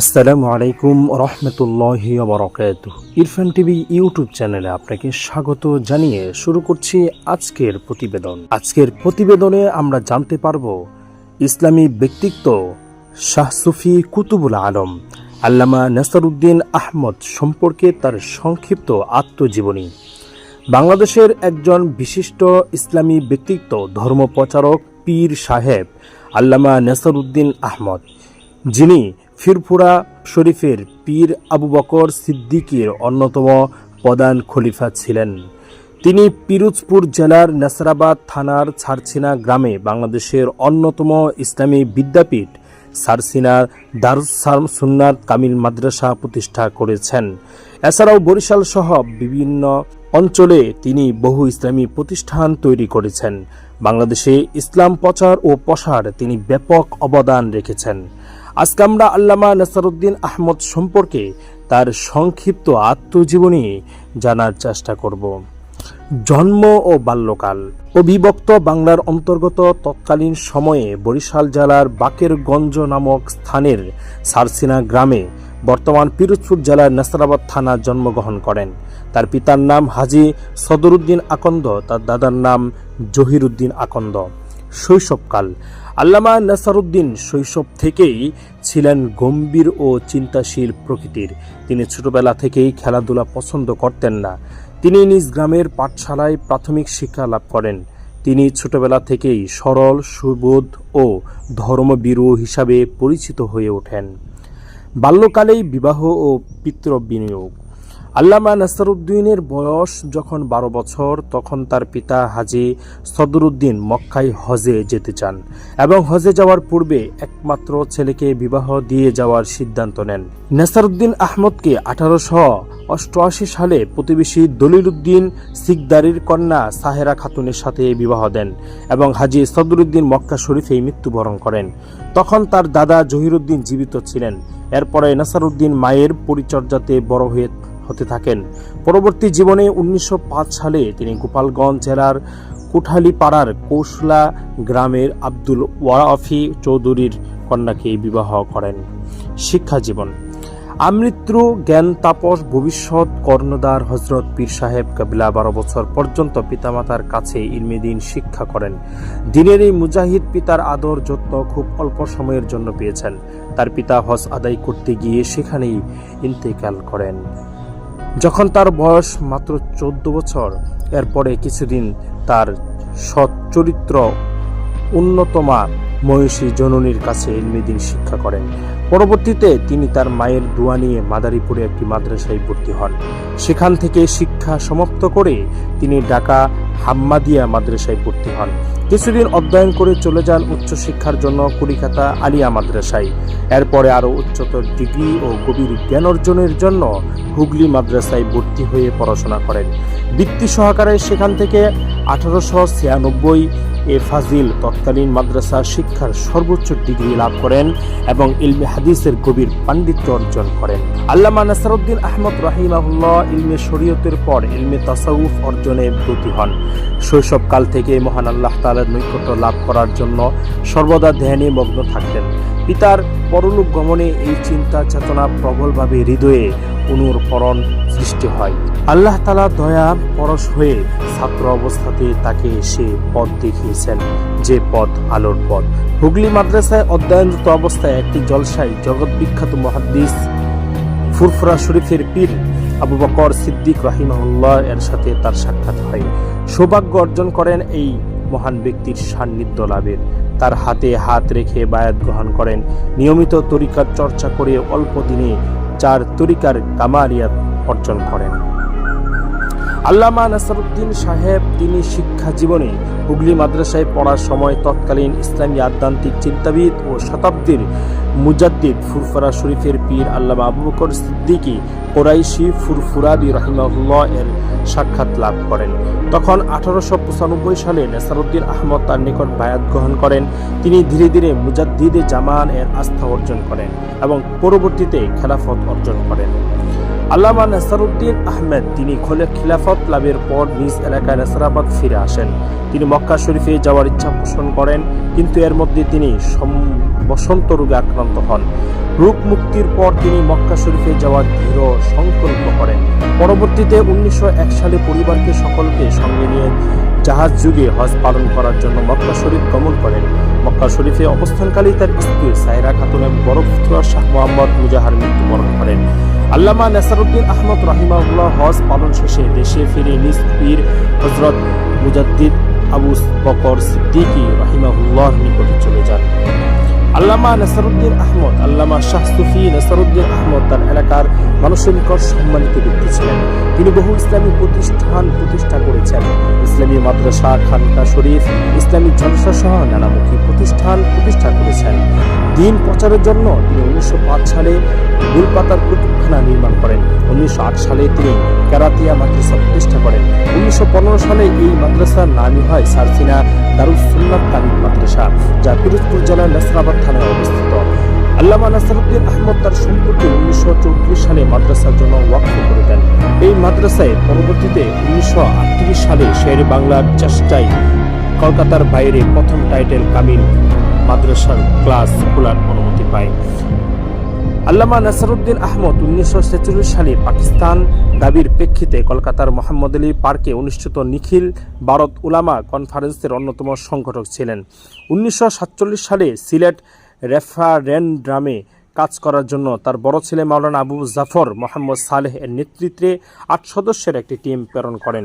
আসসালামু আলাইকুম রহমতুল্লাহ বরকাত ইরফান টিভি ইউটিউব চ্যানেলে আপনাকে স্বাগত জানিয়ে শুরু করছি আজকের প্রতিবেদন। আজকের প্রতিবেদনে আমরা জানতে পারব ইসলামী ব্যক্তিত্ব শাহ সুফি কুতুবুল আলম, আল্লামা নাসারুদ্দিন আহমদ সম্পর্কে তার সংক্ষিপ্ত আত্মজীবনী। বাংলাদেশের একজন বিশিষ্ট ইসলামী ব্যক্তিত্ব ধর্মপ্রচারক পীর সাহেব আল্লামা নাসারুদ্দিন আহমদ, যিনি ফিরফুরা শরীফের পীর আবু বকর সিদ্দিকীর অন্যতম প্রধান খলিফা ছিলেন। তিনি পিরোজপুর জেলার নেসরাবাদ থানার ছারছিনা গ্রামে বাংলাদেশের অন্যতম ইসলামী বিদ্যাপীঠ সারসিনা দারুস সুন্নাত কামিল মাদ্রাসা প্রতিষ্ঠা করেছেন। এছাড়াও বরিশাল সহ বিভিন্ন অঞ্চলে তিনি বহু ইসলামী প্রতিষ্ঠান তৈরি করেছেন। বাংলাদেশে ইসলাম প্রচার ও প্রসার তিনি ব্যাপক অবদান রেখেছেন। আজকে আমরা আল্লামা নাসারুদ্দিন আহমদ সম্পর্কে তার সংক্ষিপ্ত আত্মজীবনী জানার চেষ্টা করব। জন্ম ও বাল্যকাল। অবিভক্ত বাংলার অন্তর্গত তৎকালীন সময়ে বরিশাল জেলার বাকেরগঞ্জ নামক স্থানের সারসিনা গ্রামে বর্তমান পিরোজপুর জেলার নাসরাবাদ থানা জন্মগ্রহণ করেন। তার পিতার নাম হাজি সদরুদ্দিন আকন্দ, তার দাদার নাম জহিরুদ্দিন আকন্দ। শৈশবকাল। আল্লামা নাসারুদ্দিন শৈশব থেকেই ছিলেন গম্ভীর ও চিন্তাশীল প্রকৃতির। তিনি ছোটবেলা থেকেই খেলাধুলা পছন্দ করতেন না। তিনি নিজ গ্রামের পাঠশালায় প্রাথমিক শিক্ষা লাভ করেন। তিনি ছোটবেলা থেকেই সরল, সুবোধ ও ধর্মবীরু হিসাবে পরিচিত হয়ে ওঠেন। বাল্যকালেই বিবাহ ও পিতৃ বিনিয়োগ আল্লামা নাসারুদ্দিনের বয়স যখন বারো বছর, তখন তার পিতা হাজি সদরুদ্দিন মক্কায় হজে যেতে চান এবং হজে যাওয়ার পূর্বে একমাত্র ছেলেকে বিবাহ দিয়ে যাওয়ার সিদ্ধান্ত নেন। নাসারুদ্দিন আহমদকে আঠারোশো অষ্টআশি সালে প্রতিবেশী দলিলুদ্দিন সিকদারির কন্যা সাহেরা খাতুনের সাথে বিবাহ দেন এবং হাজি সদরুদ্দিন মক্কা শরীফেই মৃত্যুবরণ করেন। তখন তার দাদা জহিরুদ্দিন জীবিত ছিলেন। এরপরে নাসারুদ্দিন মায়ের পরিচর্যাতে বড় হয়ে হতে থাকেন। পরবর্তী জীবনে উনিশশো পাঁচ সালে তিনি গোপালগঞ্জ জেলার কুঠালীপাড়ার কৌশলা গ্রামের আব্দুল ওয়ারাফি চৌধুরীর কন্যাকে বিবাহ করেন। শিক্ষা জীবন। আমৃত্যু, জ্ঞান, তাপস, ভবিষ্যৎ কর্ণদার হজরত পীর সাহেব কাবিলা বারো বছর পর্যন্ত পিতামাতার কাছে ইলমেদিন শিক্ষা করেন। দিনের এই মুজাহিদ পিতার আদর, যত্ন খুব অল্প সময়ের জন্য পেয়েছেন। তার পিতা হজ আদায় করতে গিয়ে সেখানেই ইন্তেকাল করেন। যখন তার বয়স মাত্র চোদ্দ বছর এরপরে কিছুদিন তার সৎ চরিত্র উন্নতমা মহিষী জননীর কাছে ইলমিদিন শিক্ষা করেন। পরবর্তীতে তিনি তার মায়ের দোয়া নিয়ে মাদারীপুরে একটি মাদ্রাসায় ভর্তি হন। সেখান থেকে শিক্ষা সমাপ্ত করে তিনি ঢাকা হাম্মাদিয়া মাদ্রাসায় ভর্তি হন। কিছুদিন অধ্যয়ন করে চলে যান উচ্চশিক্ষার জন্য কলিকাতা আলিয়া মাদ্রাসায়। এরপরে আরও উচ্চতর ডিগ্রি ও গভীর জ্ঞান অর্জনের জন্য হুগলি মাদ্রাসায় ভর্তি হয়ে পড়াশোনা করেন। বৃত্তি সহকারে সেখান থেকে আঠারোশো ছিয়ানব্বই এ ফাজিল তৎকালীন মাদ্রাসা শিক্ষার সর্বোচ্চ ডিগ্রি লাভ করেন এবং ইলমে হাদিসের গভীর পাণ্ডিত্য অর্জন করেন। আল্লামা নাসারুদ্দিন আহমদ রাহিমাহুল্লাহ ইলমে শরীয়তের পর ইলমে তাসাউফ অর্জনে ব্রতী হন। শৈশবকাল থেকে মহান আল্লাহ তালার নৈকট্য লাভ করার জন্য সর্বদা ধ্যানে মগ্ন থাকতেন। পিতার পরলোক গমনে এই চিন্তা চেতনা প্রবলভাবে হৃদয়ে অনুরপরণ সৃষ্টি হয়। আল্লাহ তালা দয়া পরশ হয়ে ছাত্র অবস্থাতে তাকে সে পথ দেখিয়েছেন, যে পথ আলোর পথ। হুগলি মাদ্রাসায় অধ্যয়নরত অবস্থায় একটি জলসায় জগৎ বিখ্যাত মহাদ্দিস ফুরফুরা শরীফের পীর আবু বকর সিদ্দিক রাহিমাহুল্লাহ এর সাথে তার সাক্ষাৎ হয়। সৌভাগ্য অর্জন করেন এই মহান ব্যক্তির সান্নিধ্য লাভের। তার হাতে হাত রেখে বায়াত গ্রহণ করেন। নিয়মিত তরিকার চর্চা করে অল্প দিনে চার তরিকার কামারিয়াত অর্জন করেন। আল্লামা নাসারুদ্দিন সাহেব, তিনি শিক্ষা জীবনে হুগলি মাদ্রাসায় পড়ার সময় তৎকালীন ইসলামী আধ্যাত্মিক চিন্তাবিদ ও শতাব্দীর মুজাদ্দিদ ফুরফুরা শরীফের পীর আল্লামা আবু বকর সিদ্দিকি কোরাইশি ফুরফুরাদি রহিমাহুল্লাহ এর সাক্ষাৎ লাভ করেন। তখন আঠারোশো পঁচানব্বই সালে নেসারুদ্দিন আহমদ তার নিকট বায়াত গ্রহণ করেন। তিনি ধীরে ধীরে মুজাদ্দিদে জামান এর আস্থা অর্জন করেন এবং পরবর্তীতে খেলাফত অর্জন করেন। আল্লামা নাসারুদ্দিন আহমেদ, তিনি খোলে খিলাফত লাভের পর নিজ এলাকায় নাসারাবাদ ফিরে আসেন। তিনি মক্কা শরীফে যাওয়ার ইচ্ছা পোষণ করেন, কিন্তু এর মধ্যে তিনি বসন্ত রোগে আক্রান্ত হন। রূপ মুক্তির পর তিনি মক্কা শরীফে যাওয়ার দৃঢ় সংকল্প করেন। পরবর্তীতে উনিশশো এক সালে পরিবারকে সকলকে সঙ্গে নিয়ে জাহাজ যুগে হজ পালন করার জন্য মক্কা শরীফ গমন করেন। মক্কা শরীফে অবস্থানকালেই তার স্ত্রী সাইরা খাতুন এবং পুত্র শাহ মোহাম্মদ মুজাহার মৃত্যুবরণ করেন। আল্লামা নেসারুদ্দিন আহমদ রাহিমাউল্লাহ হজ পালন শেষে দেশে ফিরে নিজ পীর হজরত মুজাদ্দিদ আবু বকর সিদ্দিকী রাহিমাহুল্লাহর নিকটে চলে যান। আল্লামা নেসারুদ্দিন আহমদ, আল্লামা শাহ সুফি নেসারুদ্দিন আহমদ তার এলাকার মানুষের নিকট সম্মানিত ব্যক্তি ছিলেন। তিনি বহু ইসলামী প্রতিষ্ঠান প্রতিষ্ঠা করেছেন। ইসলামী মাদ্রাসা, খানকা শরীফ, ইসলামী জলসা সহ নানামুখী প্রতিষ্ঠান প্রতিষ্ঠা করেছেন। দিন প্রচারের জন্য তিনি উনিশশো পাঁচ সালে গুলপাতার কুতুবখানা নির্মাণ করেন। উনিশশো আট সালে তিনি কেরাতিয়া মাদ্রাসা প্রতিষ্ঠা করেন। উনিশশো পনেরো সালে এই মাদ্রাসার নামই হয় সারসিনা দারুস সুন্নাত কামিল মাদ্রাসা, যা পিরোজপুর জেলার নেসরাবাদ থানায় অবস্থিত। আল্লামা নাসারুদ্দিন আহমদ তার সম্পত্তি উনিশশো চৌত্রিশ সালে মাদ্রাসার জন্য ওয়াকফ করে দেন। এই মাদ্রাসায় পরবর্তীতে উনিশশো আটত্রিশ সালে শের বাংলার চেষ্টায় কলকাতার বাইরে প্রথম টাইটেল কামিল মাদ্রাসার ক্লাস খোলার অনুমতি পায়। আল্লামা নাসারুদ্দিন আহমদ উনিশশো ছেচল্লিশ সালে পাকিস্তান দাবির প্রেক্ষিতে কলকাতার মোহাম্মদ আলী পার্কে অনুষ্ঠিত নিখিল ভারত উলামা কনফারেন্সের অন্যতম সংগঠক ছিলেন। উনিশশো সাতচল্লিশ সালে সিলেট রেফারেন্ড্রামে কাজ করার জন্য তার বড় ছেলে মাওলানা আবু জাফর মোহাম্মদ সালেহ এর নেতৃত্বে আট সদস্যের একটি টিম প্রেরণ করেন।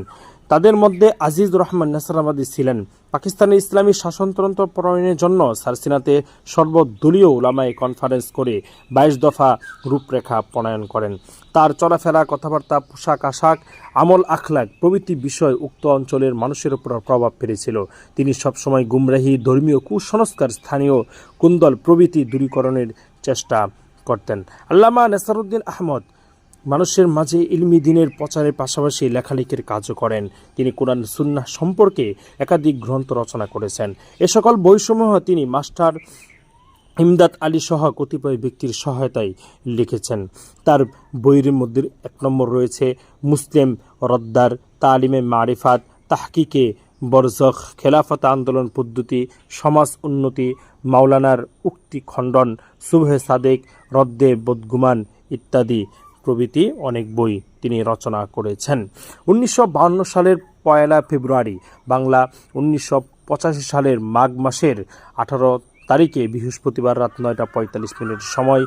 তাদের মধ্যে আজিজ রহমান নাসারাবাদী ছিলেন। পাকিস্তানের ইসলামী শাসনতন্ত্র প্রণয়নের জন্য সারসিনাতে সর্বদলীয় উলামায় কনফারেন্স করে বাইশ দফা রূপরেখা প্রণয়ন করেন। তার চলাফেরা, কথাবার্তা, পোশাক আশাক, আমল আখলাক প্রভৃতি বিষয় উক্ত অঞ্চলের মানুষের উপর প্রভাব ফেলেছিল। তিনি সবসময় গুমরাহি, ধর্মীয় কুসংস্কার, স্থানীয় কুন্দল প্রভৃতি দূরীকরণের চেষ্টা করতেন। আল্লামা নেসারুদ্দিন আহমদ মানুষের মাঝে ইলমি দিনের প্রচারের পাশাপাশি লেখালেখির কাজও করেন। তিনি কোরআন, সুন্নাহ সম্পর্কে একাধিক গ্রন্থ রচনা করেছেন। এ সকল বইসমূহ তিনি মাস্টার ইমদাদ আলী সহ কতিপয় ব্যক্তির সহায়তায় লিখেছেন। তার বইয়ের মধ্যে এক নম্বর রয়েছে, মুসলিম রদ্দার, তালিমে মারিফাত, তাহকিকে বরজখ, খেলাফত আন্দোলন পদ্ধতি, সমাজ উন্নতি, মাওলানার উক্তি খণ্ডন, সুবহে সাদেক, রদ্দে বদগুমান ইত্যাদি। প্রভৃতি অনেক বই তিনি রচনা করেছেন। উনিশশো সালের পয়লা ফেব্রুয়ারি বাংলা উনিশশো পঁচাশি সালের মাঘ মাসের আঠারো তারিখে বৃহস্পতিবার রাত নয়টা পঁয়তাল্লিশ মিনিট সময়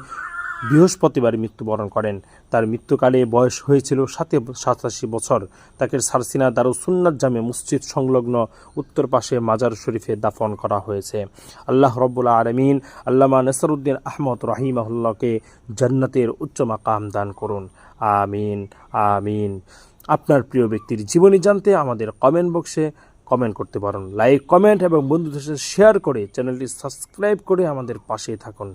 বৃহস্পতিবার মৃত্যুবরণ করেন। তার মৃত্যুকালে বয়স হয়েছিল সাতে সাতাশি বছর। তাকে সারসিনা দারুসুন্নাত জামে মসজিদ সংলগ্ন উত্তর পাশে মাজার শরীফে দাফন করা হয়েছে। আল্লাহ রব্বুল আলমিন আল্লামা নেসারুদ্দিন আহমদ রাহিমাহুল্লাহকে জান্নাতের উচ্চ মাকাম দান করুন। আমিন আমিন। আপনার প্রিয় ব্যক্তির জীবনী জানতে আমাদের কমেন্ট বক্সে কমেন্ট করতে পারেন। লাইক কমেন্ট এবং বন্ধুদের সাথে শেয়ার করে চ্যানেলটি সাবস্ক্রাইব করে আমাদের পাশে থাকুন।